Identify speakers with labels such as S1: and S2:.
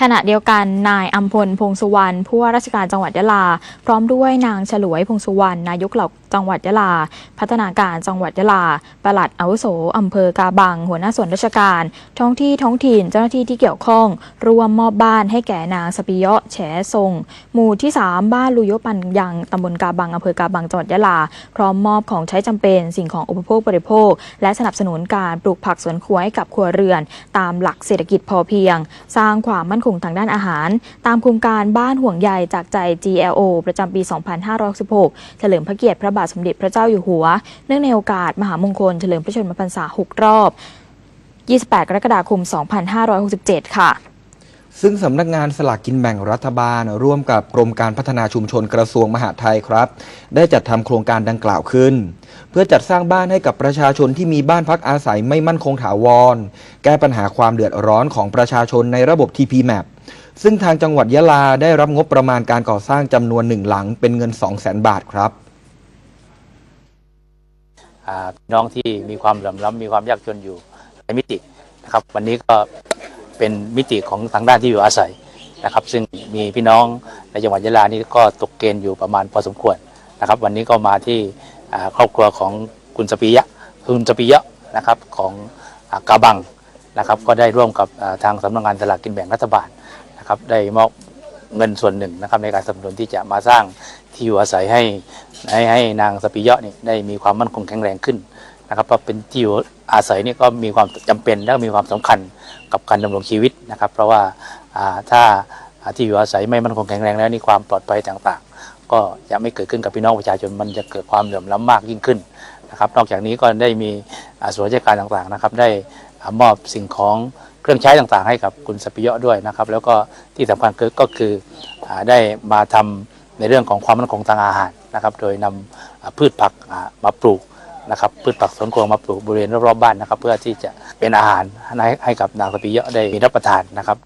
S1: ขณะเดียวกันนายอัมพลพงสุวรรณผู้ว่าราชการจังหวัดยะลา พร้อมด้วยนางฉลวยพงสุวรรณนายกเหล่าจังหวัดยะลา พัฒนาการจังหวัดยะลา ปลัดอาวุโสอำเภอกาบัง หัวหน้าส่วนราชการ ท้องที่ท้องถิ่นเจ้าหน้าที่ที่เกี่ยวข้องรวมมอบบ้านให้แก่นางสปิยะแฉทรง หมู่ที่ 3 บ้านลุยปันยังตำบลกาบังอำเภอกาบังจังหวัดยะลา พร้อมมอบของใช้จำเป็นสิ่งของอุปโภคบริโภค และสนับสนุนการปลูกผักสวนครัวให้กับครัวเรือน ตามหลักเศรษฐกิจพอเพียง สร้างความมั่นคงทางด้านอาหาร ตามโครงการบ้านห่วงใยจากใจ GLO ประจำปี 2516 เฉลิมพระเกียรติพระบาทสมเด็จพระเจ้าอยู่หัว เนื่องในโอกาสมหามงคลเฉลิมพระชนมพรรษา 6 รอบ 28 กรกฎาคม 2567 ค่ะ
S2: ซึ่งสำนักงานสลากกินแบ่งรัฐบาล ร่วมกับกรมการพัฒนาชุมชนกระทรวงมหาดไทยครับ ได้จัดทำโครงการดังกล่าวขึ้น เพื่อจัดสร้างบ้านให้กับประชาชนที่มีบ้านพักอาศัยไม่มั่นคงถาวร แก้ปัญหาความเดือดร้อนของประชาชนในระบบ TP Map ซึ่งทางจังหวัดยะลาได้รับงบประมาณการก่อสร้างจำนวนหนึ่งหลังเป็นเงิน 2 0 0 0 0 0 บาทครับ
S3: พี่น้องที่มีความเหลื่อมล้ำมีความยากจนอยู่หลายมิตินะครับ วันนี้ก็เป็นมิติของทางด้านที่อยู่อาศัยนะครับ ซึ่งมีพี่น้องในจังหวัดยะลานี่ก็ตกเกณฑ์อยู่ประมาณพอสมควรนะครับ วันนี้ก็มาที่ครอบครัวของคุณสปิยะคุณสปิยะนะครับของอกาบังนะครับ ก็ได้ร่วมกับทางสำนักงานสลากกินแบ่งรัฐบาลนะครับ ได้มอบ เงินส่วนหนึ่งนะครับในการสนับสนุนที่จะมาสร้างที่อยู่อาศัยให้ให้ให้นางสปิยะนี่ได้มีความมั่นคงแข็งแรงขึ้นนะครับเพราะเป็นที่อยู่อาศัยนี่ก็มีความจำเป็นและมีความสำคัญกับการดำรงชีวิตนะครับ เพราะว่าถ้าที่อยู่อาศัยไม่มั่นคงแข็งแรงแล้วนี่ความปลอดภัยต่างๆ ก็จะไม่เกิดขึ้นกับพี่น้องประชาชนมันจะเกิดความเหลื่อมล้ำมากยิ่งขึ้นนะครับ นอกจากนี้ก็ได้มีส่วนราชการต่างๆนะครับ ได้มอบสิ่งของ เครื่องใช้ต่างๆให้กับคุณสปิยะด้วยนะครับ แล้วก็ที่สำคัญก็คือได้มาทำในเรื่องของความมั่นคงทางอาหารนะครับ โดยนำอ่าพืชผักมาปลูกนะครับพืชผักสวนครัวมาปลูกบริเวณรอบๆบ้านนะครับ เพื่อที่จะเป็นอาหารให้กับนางสปิยอะได้มีรับประทานนะครับ